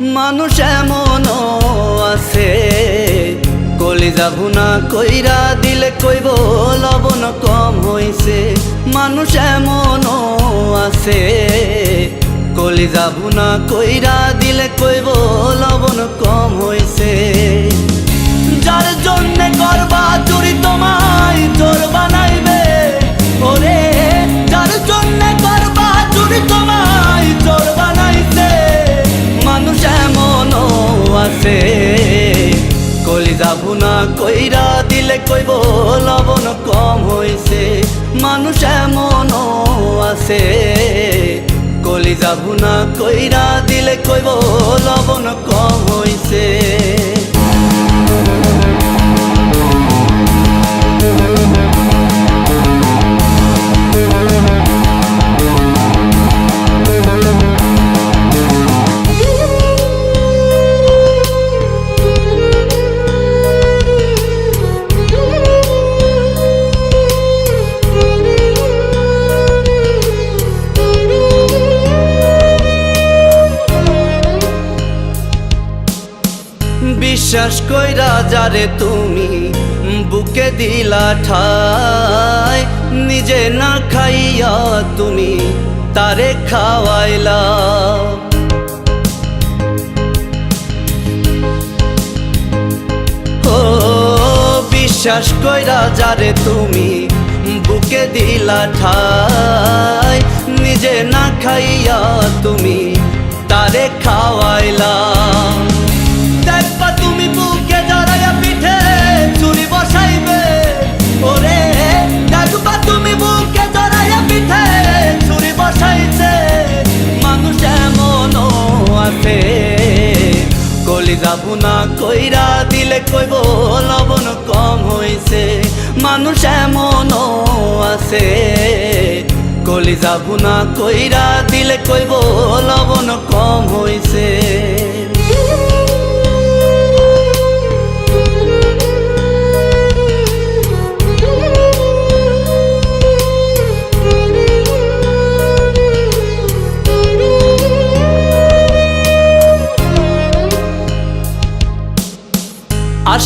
মানুষ এমন আছে। কলি যাব না কইরা দিলে কইব, লবণ কম হইছে। মানুষ এমনও আছে। কলি যাব না কইরা দিলে কইব, লবণ কম হইছে। দিলে কইব, লবণ কম হয়েছে মানুষ এমনও আছে। কলিজা ভুনা কইরা দিলে কইব, লবণ কম হইছে। বিশ্বাস কইরা যারে তুমি বুকে দিলা ঠাই, নিজে না খাইয়া তুমি তারে খাওয়াইলা। ও, বিশ্বাস কইরা যারে তুমি বুকে দিলা ঠাই, নিজে না খাইয়া তুমি তারে খাওয়াইলা। কইব লবণ কম হইছে, মানুষ এমন আছে। কলি যাব না কইরা দিলে কইব, লবণ কম হইছে।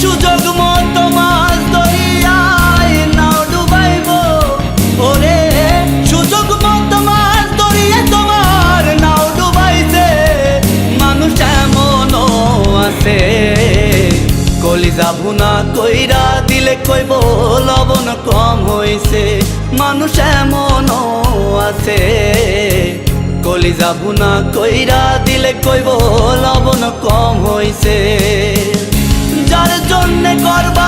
সুযোগ মতো মাছ দরিয়ায় নাও ডুবাইব। ওরে, সুযোগ মতো মাছ দরিয়ে নাও ডুবাইছে মানুষ এমনও আছে। কলিজা ভুনা কইরা দিলে কইব, লবণ কম হইছে। মানুষ এমনও আছে। কলিজা ভুনা কইরা দিলে কইব, লবণ কম হইছে। যার জন্যে করবা